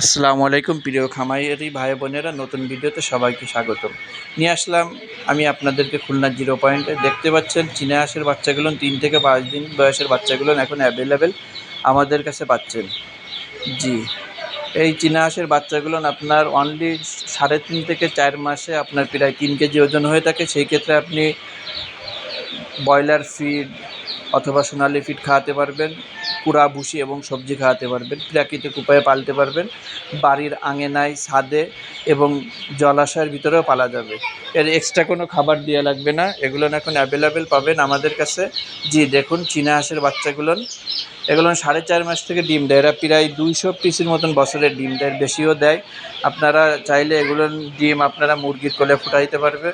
আসসালামু আলাইকুম, প্রিয় খামারি ভাই বোনেরা, নতুন ভিডিওতে সবাইকে স্বাগতম। নিয়ে আসলাম আমি আপনাদেরকে খুলনা জিরো পয়েন্টে। দেখতে পাচ্ছেন, চীনা হাঁসের বাচ্চাগুলো তিন থেকে পাঁচ দিন বয়সের বাচ্চাগুলো এখন অ্যাভেলেবেল আমাদের কাছে পাচ্ছেন। জি, এই চীনা হাঁসের বাচ্চাগুলো আপনার অনলি সাড়ে তিন থেকে চার মাসে আপনার প্রায় তিন কেজি ওজন হয়ে থাকে। সেই ক্ষেত্রে আপনি ব্রয়লার ফিড অথবা সোনালি ফিড খাওয়াতে পারবেন। কুড়া, ভুসি এবং সবজি খাওয়াতে পারবেন। প্রাকৃতিক উপায়ে পালতে পারবেন। বাড়ির আঙিনায়, ছাদে এবং জলাশয়ের ভিতরেও পালা যাবে। এর এক্সট্রা কোনো খাবার দেওয়া লাগবে না। এগুলো এখন অ্যাভেলেবেল পাবেন আমাদের কাছে। জি, দেখুন, চীনা হাঁসের বাচ্চাগুলোন এগুলো সাড়ে চার মাস থেকে ডিম দেয়। এরা প্রায় দুইশো পিসের মতন বছরের ডিম দেয়, বেশিও দেয়। আপনারা চাইলে এগুলো ডিম আপনারা মুরগির কোলে ফুটাইতে পারবে।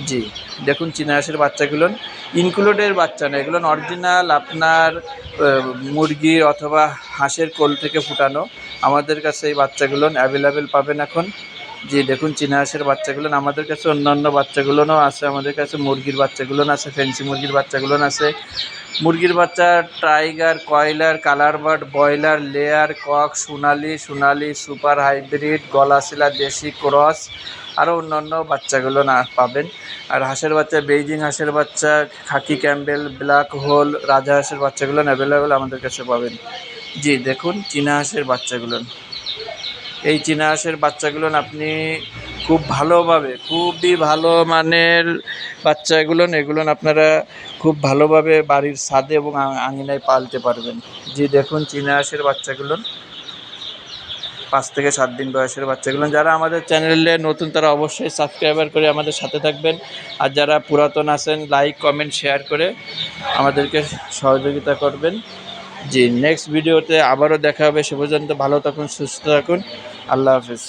জি দেখুন চীনা হাঁসের বাচ্চাগুলো ইনক্লুডের বাচ্চা না এগুলো অরিজিনাল আপনার আহ, মুরগি অথবা হাঁসের কোল থেকে ফুটানো। আমাদের কাছে এই বাচ্চাগুলো অ্যাভেলেবেল পাবেন এখন। জি দেখুন চীনা বাচ্চাগুলো আমাদের কাছে অন্যান্য বাচ্চাগুলোও আছে আমাদের কাছে মুরগির বাচ্চাগুলো আছে ফেন্সি মুরগির বাচ্চাগুলো আছে। মুরগির বাচ্চা টাইগার কয়লার colour bird broiler layer cock সোনালি সোনালি সুপার হাইব্রিড গলাশিলা দেশি ক্রস আরও অন্যান্য বাচ্চাগুলো না পাবেন। আর হাঁসের বাচ্চা, বেইজিং হাঁসের বাচ্চা, খাকি ক্যাম্বেল ব্ল্যাক হোল, রাজা হাঁসের বাচ্চাগুলো অ্যাভেলেবেল আমাদের কাছে পাবেন। জি, দেখুন, চীনা হাঁসের বাচ্চাগুলো। এই চীনা হাঁসের বাচ্চাগুলো আপনি খুব ভালোভাবে, খুবই ভালো মানের বাচ্চাগুলো এগুলো আপনারা খুব ভালোভাবে বাড়ির ছাদে এবং আঙিনায় পালতে পারবেন। জি, দেখুন, চীনা হাঁসের বাচ্চাগুলো। পাঁচ থেকে সাত দিন বয়সের বাচ্চাগুলো। যারা আমাদের চ্যানেলে নতুন, তারা অবশ্যই সাবস্ক্রাইবার করে আমাদের সাথে থাকবেন। আর যারা পুরাতন আছেন লাইক কমেন্ট শেয়ার করে আমাদেরকে সহযোগিতা করবেন। জি নেক্সট ভিডিওতে আবারও দেখা হবে। সে পর্যন্ত ভালো থাকুন, সুস্থ থাকুন। আল্লাহ হাফিজ।